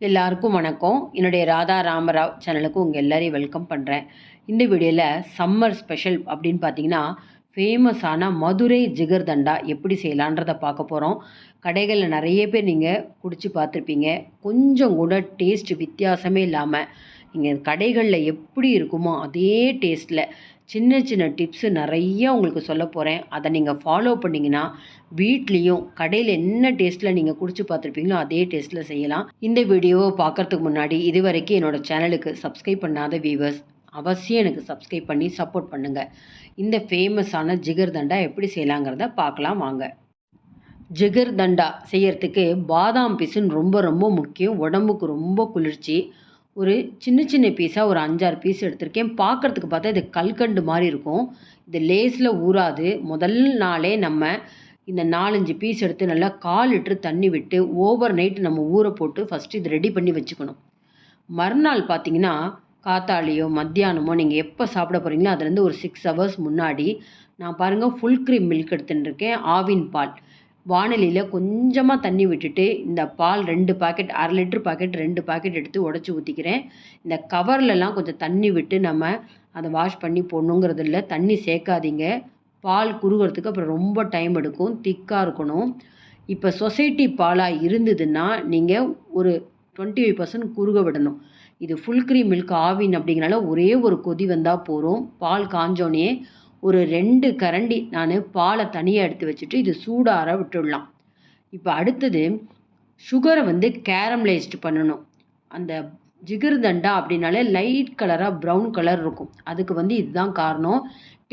எல்லாருக்கும் வணக்கம். என்னுடைய ராதா ராமராவ் சேனலுக்கு உங்கள் எல்லோரையும் வெல்கம் பண்ணுறேன் இந்த வீடியோவில் சம்மர் ஸ்பெஷல் அப்படின்னு பார்த்தீங்கன்னா ஃபேமஸான மதுரை ஜிகர்தண்டா எப்படி செய்யலான்றதை பார்க்க போகிறோம் கடைகளில் நிறைய பேர் நீங்கள் குடிச்சு பார்த்துருப்பீங்க. கொஞ்சம் கூட டேஸ்ட் வித்தியாசமே இல்லாமல் நீங்கள் கடைகளில் எப்படி இருக்குமோ அதே டேஸ்ட்டில் சின்ன சின்ன டிப்ஸு நிறைய உங்களுக்கு சொல்ல போகிறேன் அதை நீங்கள் ஃபாலோ பண்ணிங்கன்னா வீட்லேயும் கடையில் என்ன டேஸ்ட்டில் நீங்கள் குடிச்சு பார்த்துருப்பீங்களோ அதே டேஸ்ட்டில் செய்யலாம். இந்த வீடியோவை பார்க்குறதுக்கு முன்னாடி இது வரைக்கும் என்னோடய சேனலுக்கு சப்ஸ்கிரைப் பண்ணாத வியூவர்ஸ் அவசியம் எனக்கு சப்ஸ்கிரைப் பண்ணி சப்போர்ட் பண்ணுங்கள் இந்த ஃபேமஸான ஜிகர் தண்டா எப்படி செய்யலாங்கிறத பார்க்கலாம் வாங்க. ஜிகர்தண்டா செய்யறதுக்கு பாதாம் பிசுன்னு ரொம்ப ரொம்ப முக்கியம். உடம்புக்கு ரொம்ப குளிர்ச்சி. ஒரு சின்ன சின்ன பீஸாக ஒரு அஞ்சாறு பீஸ் எடுத்திருக்கேன். பார்க்குறதுக்கு பார்த்தா இது கல்கண்டு மாதிரி இருக்கும். இது லேஸில் ஊறாது. முதல் நாளே நம்ம இந்த நாலஞ்சு பீஸ் எடுத்து நல்லா கால் லிட்டரு தண்ணி விட்டு ஓவர் நைட் நம்ம ஊற போட்டு ஃபஸ்ட்டு இது ரெடி பண்ணி வச்சுக்கணும். மறுநாள் பார்த்தீங்கன்னா காத்தாலியோ மத்தியானமோ நீங்கள் எப்போ சாப்பிட போகிறீங்களோ அதுலேருந்து ஒரு சிக்ஸ் ஹவர்ஸ் முன்னாடி நான் பாருங்கள் ஃபுல் க்ரீம் மில்க் எடுத்துட்டுருக்கேன் ஆவின் பால். வானிலையில் கொஞ்சமாக தண்ணி விட்டுட்டு இந்த பால் ரெண்டு பாக்கெட் அரை லிட்ரு பாக்கெட் ரெண்டு பாக்கெட் எடுத்து உடச்சி ஊற்றிக்கிறேன் இந்த கவர்லலாம் கொஞ்சம் தண்ணி விட்டு நம்ம அதை வாஷ் பண்ணி போடணுங்கிறது இல்லை. தண்ணி சேர்க்காதீங்க பால் குறுகிறதுக்கு அப்புறம் ரொம்ப டைம் எடுக்கும். திக்காக இருக்கணும். இப்போ சொசைட்டி பாலாக இருந்ததுன்னா நீங்கள் ஒரு டுவெண்ட்டி ஃபைவ் பர்சன்ட் குறுக விடணும். இது ஃபுல் க்ரீம் மில்க் ஆவின் அப்படிங்கிறனால ஒரே ஒரு கொதி வந்தால் போகிறோம் பால் காஞ்சோடனே ஒரு ரெண்டு கரண்டி நான் பாலை தனியாக எடுத்து வச்சுட்டு இது சூடார விட்டுடலாம். இப்போ அடுத்தது சுகரை வந்து கேரமலைஸ்டு பண்ணணும். அந்த ஜிகிர்தண்டா அப்படின்னாலே லைட் கலராக ப்ரௌன் கலர் இருக்கும். அதுக்கு வந்து இதுதான் காரணம்.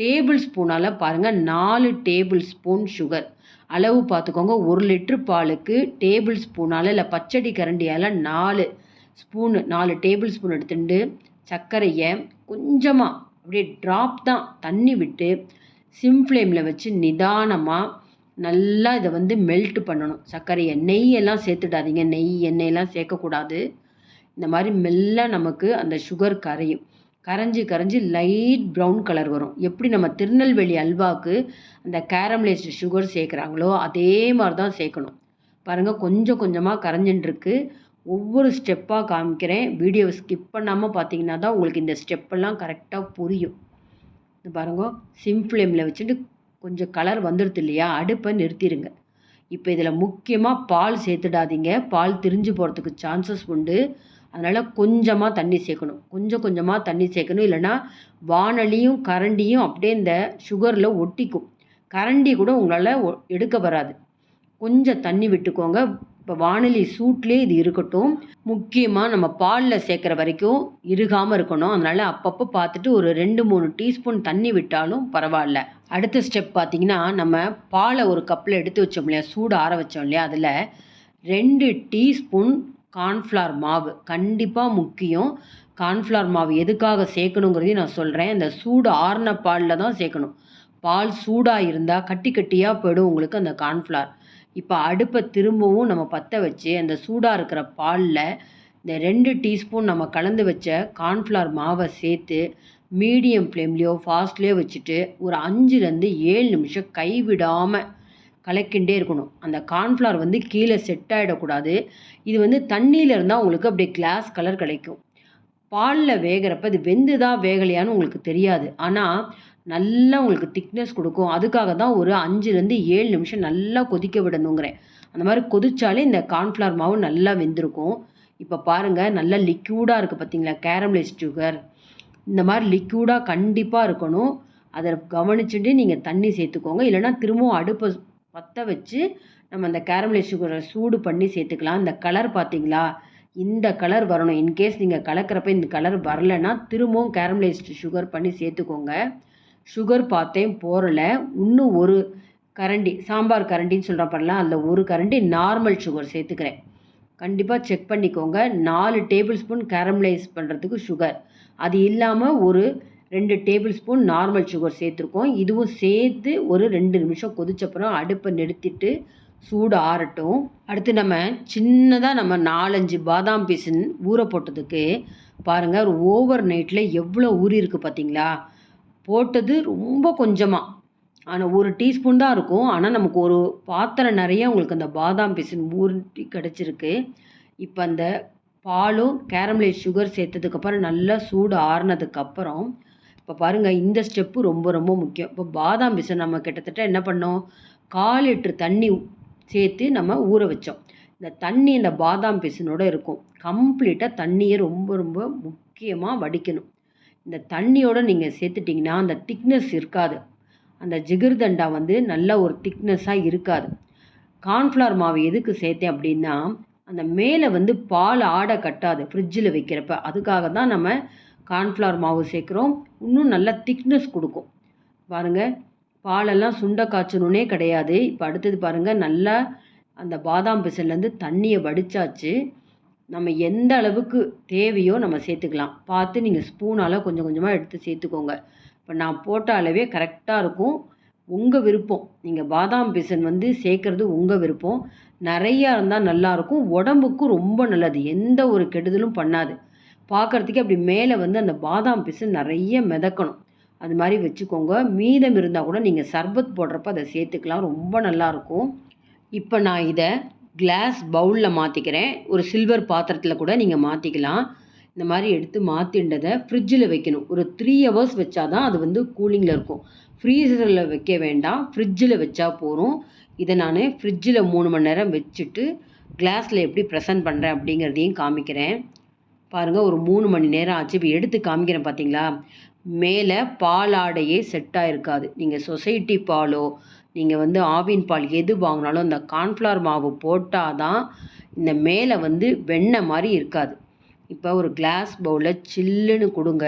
டேபிள் ஸ்பூனால் பாருங்கள் நாலு டேபிள் ஸ்பூன் சுகர் அளவு பார்த்துக்கோங்க ஒரு லிட்ரு பாலுக்கு டேபிள் ஸ்பூனால் இல்லை பச்சடி கரண்டியால் நாலு ஸ்பூனு நாலு டேபிள் ஸ்பூன் எடுத்துட்டு சர்க்கரையை கொஞ்சமாக அப்படியே ட்ராப் தான். தண்ணி விட்டு சிம் ஃப்ளேமில் வச்சு நிதானமாக நல்லா இதை வந்து மெல்ட் பண்ணணும். சர்க்கரையை நெய்யெல்லாம் சேர்த்துடாதீங்க. நெய் எண்ணெயெல்லாம் சேர்க்கக்கூடாது. இந்த மாதிரி மெல்ல நமக்கு அந்த சுகர் கரையும். கரைஞ்சி கரைஞ்சி லைட் ப்ரௌன் கலர் வரும். எப்படி நம்ம திருநெல்வேலி அல்வாவுக்கு அந்த கேரமலைஸ்டு சுகர் சேர்க்குறாங்களோ அதே மாதிரி தான் சேர்க்கணும். பாருங்கள் கொஞ்சம் கொஞ்சமாக கரைஞ்சின்ட்டுருக்கு ஒவ்வொரு ஸ்டெப்பாக காமிக்கிறேன். வீடியோவை ஸ்கிப் பண்ணாமல் பார்த்தீங்கன்னா தான் உங்களுக்கு இந்த ஸ்டெப்பெல்லாம் கரெக்டாக புரியும். இது பாருங்க சிம் ஃப்ளேமில் வச்சுட்டு கொஞ்சம் கலர் வந்துடுது இல்லையா? அடுப்பை நிறுத்திடுங்க இப்போ இதில் முக்கியமாக பால் சேர்த்துடாதீங்க. பால் திரிஞ்சு போகிறதுக்கு சான்சஸ் உண்டு. அதனால் கொஞ்சமாக தண்ணி சேர்க்கணும். கொஞ்சம் கொஞ்சமாக தண்ணி சேர்க்கணும். இல்லைன்னா வானலியும் கரண்டியும் அப்படியே இந்த சுகரில் ஒட்டிக்கும். கரண்டி கூட உங்களால் எடுக்க வராது. கொஞ்சம் தண்ணி விட்டுக்கோங்க. இப்போ வானொலி சூட்லேயே இது இருக்கட்டும். முக்கியமாக நம்ம பாலில் சேர்க்குற வரைக்கும் இருகாமல் இருக்கணும். அதனால் அப்பப்போ பார்த்துட்டு ஒரு ரெண்டு மூணு டீஸ்பூன் தண்ணி விட்டாலும் பரவாயில்ல. அடுத்த ஸ்டெப் பார்த்திங்கன்னா நம்ம பாலை ஒரு கப்பில் எடுத்து வச்சோம் இல்லையா? சூடு ஆற வச்சோம் இல்லையா? அதில் ரெண்டு டீஸ்பூன் கார்ன்ஃப்ளவர் மாவு. கண்டிப்பாக முக்கியம். கார்ன்ஃப்ளவர் மாவு எதுக்காக சேர்க்கணுங்கிறதையும் நான் சொல்கிறேன் இந்த சூடு ஆறின பாலில் தான் சேர்க்கணும் பால் சூடாக இருந்தால் கட்டி கட்டியாக போயிடும் உங்களுக்கு அந்த கார்ன்ஃப்ளவர். இப்போ அடுப்பை திரும்பவும் நம்ம பற்ற வச்சு அந்த சூடாக இருக்கிற பாலில் இந்த ரெண்டு டீஸ்பூன் நம்ம கலந்து வச்ச கார்ன்ஃப்ளவர் மாவை சேர்த்து மீடியம் ஃப்ளேம்லேயோ ஃபாஸ்ட்லேயோ வச்சுட்டு ஒரு அஞ்சுலேருந்து ஏழு நிமிஷம் கைவிடாமல் கலக்கிண்டே இருக்கணும். அந்த கார்ன்ஃப்ளவர் வந்து கீழே செட் ஆகிடக்கூடாது இது வந்து தண்ணியில் இருந்தால் உங்களுக்கு அப்படியே கிளாஸ் கலர் கிடைக்கும். பாலில் வேகிறப்ப இது வெந்து தான் வேகலையான்னு உங்களுக்கு தெரியாது. ஆனால் நல்லா உங்களுக்கு திக்னஸ் கொடுக்கும். அதுக்காக தான் ஒரு அஞ்சுலேருந்து ஏழு நிமிஷம் நல்லா கொதிக்க விடணுங்கிறேன். அந்த மாதிரி கொதிச்சாலே இந்த கார்ன்ஃப்ளவர் மாவு நல்லா வெந்திருக்கும். இப்போ பாருங்கள் நல்லா லிக்யூடாக இருக்குது பார்த்தீங்களா கேரமலைஸ் சுகர் இந்த மாதிரி லிக்யூடாக கண்டிப்பாக இருக்கணும். அதை கவனிச்சுட்டு நீங்கள் தண்ணி சேர்த்துக்கோங்க. இல்லைனா திரும்பவும் அடுப்பை பற்ற வச்சு நம்ம அந்த கேரமலைஸ் சுகரை சூடு பண்ணி சேர்த்துக்கலாம். இந்த கலர் பார்த்தீங்களா இந்த கலர் வரணும். இன்கேஸ் நீங்கள் கலக்கிறப்ப இந்த கலர் வரலைன்னா திரும்பவும் கேரமலைஸ்டு சுகர் பண்ணி சேர்த்துக்கோங்க. சுகர் பார்த்தேன் போரல இன்னும் ஒரு கரண்டி சாம்பார் கரண்டின்னு சொல்கிற பாருலாம் அதில் ஒரு கரண்டி நார்மல் சுகர் சேர்த்துக்கிறேன். கண்டிப்பாக செக் பண்ணிக்கோங்க. நாலு டேபிள் ஸ்பூன் கேரமலைஸ் பண்ணுறதுக்கு சுகர் அது இல்லாமல் ஒரு ரெண்டு டேபிள் ஸ்பூன் நார்மல் சுகர் சேர்த்துருக்கோம். இதுவும் சேர்த்து ஒரு ரெண்டு நிமிஷம் கொதிச்சப்புறம் அடுப்பை நிறுத்திட்டு சூடு ஆறட்டும். அடுத்து நம்ம சின்னதாக நம்ம நாலஞ்சு பாதாம் பீஸுன்னு ஊற போட்டதுக்கு பாருங்கள் ஒரு ஓவர் நைட்டில் எவ்வளோ ஊறி இருக்குது பார்த்தீங்களா போட்டது ரொம்ப கொஞ்சமாக ஆனால் ஒரு டீஸ்பூன் தான் இருக்கும். ஆனால் நமக்கு ஒரு பாத்திரம் நிறைய உங்களுக்கு அந்த பாதாம் பிசின் ஊறி கிடச்சிருக்கு. இப்போ அந்த பாலும் கேரமலைஸ் சுகர் சேர்த்ததுக்கப்புறம் நல்லா சூடு ஆறுனதுக்கப்புறம் இப்போ பாருங்கள் இந்த ஸ்டெப்பு ரொம்ப ரொம்ப முக்கியம். இப்போ பாதாம் பிசின் நம்ம கிட்டத்தட்ட என்ன பண்ணோம்? கால் லிட்ரு தண்ணி சேர்த்து நம்ம ஊற வச்சோம். இந்த தண்ணி இந்த பாதாம் பிசினோட இருக்கும். கம்ப்ளீட்டாக தண்ணியை ரொம்ப ரொம்ப முக்கியமாக வடிக்கணும். இந்த தண்ணியோடு நீங்கள் சேர்த்துட்டிங்கன்னா அந்த திக்னஸ் இருக்காது. அந்த ஜிகிர்தண்டா வந்து நல்ல ஒரு திக்னஸாக இருக்காது. கார்ன்ஃப்ளவர் மாவு எதுக்கு சேர்த்தேன் அப்படின்னா அந்த மேலே வந்து பால் ஆடை கட்டாது ஃப்ரிட்ஜில் வைக்கிறப்ப. அதுக்காக தான் நம்ம கார்ன்ஃப்ளவர் மாவு சேர்க்குறோம். இன்னும் நல்லா திக்னஸ் கொடுக்கும். பாருங்கள் பாலெல்லாம் சுண்ட காய்ச்சணுன்னே கிடையாது. இப்போ அடுத்தது பாருங்கள் நல்லா அந்த பாதாம் பிசன்லேருந்து தண்ணியை வடித்தாச்சு நம்ம எந்த அளவுக்கு தேவையோ நம்ம சேர்த்துக்கலாம். பார்த்து நீங்கள் ஸ்பூனால் கொஞ்சம் கொஞ்சமாக எடுத்து சேர்த்துக்கோங்க. இப்போ நான் போட்ட அளவே கரெக்டாக இருக்கும். உங்கள் விருப்பம். நீங்கள் பாதாம் பிசன் வந்து சேர்க்குறது உங்கள் விருப்பம். நிறையா இருந்தால் நல்லாயிருக்கும் உடம்புக்கும் ரொம்ப நல்லது. எந்த ஒரு கெடுதலும் பண்ணாது. பார்க்குறதுக்கே அப்படி மேலே வந்து அந்த பாதாம் பிசன் நிறைய மிதக்கணும். அது மாதிரி வச்சுக்கோங்க. மீதம் இருந்தால் கூட நீங்கள் சர்பத் போடுறப்ப அதை சேர்த்துக்கலாம். ரொம்ப நல்லாயிருக்கும் இப்போ நான் இதை கிளாஸ் பவுலில் மாற்றிக்கிறேன் ஒரு சில்வர் பாத்திரத்தில் கூட நீங்கள் மாற்றிக்கலாம் இந்த மாதிரி எடுத்து மாற்றிண்டதை ஃப்ரிட்ஜில் வைக்கணும். ஒரு த்ரீ ஹவர்ஸ் வச்சா தான் அது வந்து கூலிங்கில் இருக்கும். ஃப்ரீசரில் வைக்க வேண்டாம். ஃப்ரிட்ஜில் வச்சா போதும். இதை நான் ஃப்ரிட்ஜில் மூணு மணி நேரம் வச்சுட்டு கிளாஸில் எப்படி ப்ரெசன்ட் பண்ணுறேன் அப்படிங்கிறதையும் காமிக்கிறேன். பாருங்கள் ஒரு மூணு மணி நேரம் ஆச்சு. இப்போ எடுத்து காமிக்கிறேன் பார்த்தீங்களா மேலே பாலாடையே செட்டாக இருக்காது நீங்கள் சொசைட்டி பாலோ நீங்கள் வந்து ஆவின் பால் எது வாங்கினாலும் அந்த கார்ன்ஃப்ளவர் மாவு போட்டால் தான் இந்த மேலே வந்து வெண்ணெய் மாதிரி இருக்காது. இப்போ ஒரு கிளாஸ் பவுலில் சில்லுன்னு கொடுங்க.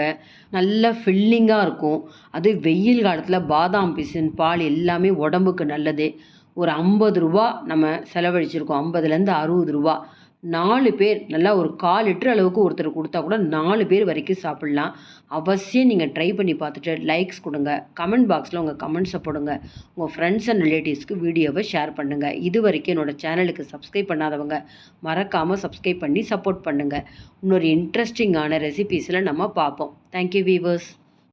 நல்ல ஃபில்லிங்காக இருக்கும். அது வெயில் காலத்தில் பாதாம் பிசின் பால் எல்லாமே உடம்புக்கு நல்லது. ஒரு ஐம்பது ரூபா நம்ம செலவழிச்சிருக்கோம். ஐம்பதுலேருந்து அறுபது ரூபா. நாலு பேர் நல்லா ஒரு கால் லிட்டர் அளவுக்கு ஒருத்தர் கொடுத்தா கூட நாலு பேர் வரைக்கும் சாப்பிட்லாம். அவசியம் நீங்கள் ட்ரை பண்ணி பார்த்துட்டு லைக்ஸ் கொடுங்க. கமெண்ட் பாக்ஸில் உங்கள் கமெண்ட்ஸை போடுங்க. உங்கள் ஃப்ரெண்ட்ஸ் அண்ட் ரிலேட்டிவ்ஸ்க்கு வீடியோவை ஷேர் பண்ணுங்கள் இது வரைக்கும் என்னோடய சேனலுக்கு சப்ஸ்கிரைப் பண்ணாதவங்க மறக்காமல் சப்ஸ்கிரைப் பண்ணி சப்போர்ட் பண்ணுங்கள் இன்னொரு இன்ட்ரெஸ்டிங்கான ரெசிபீஸில் நம்ம பார்ப்போம். Thank you viewers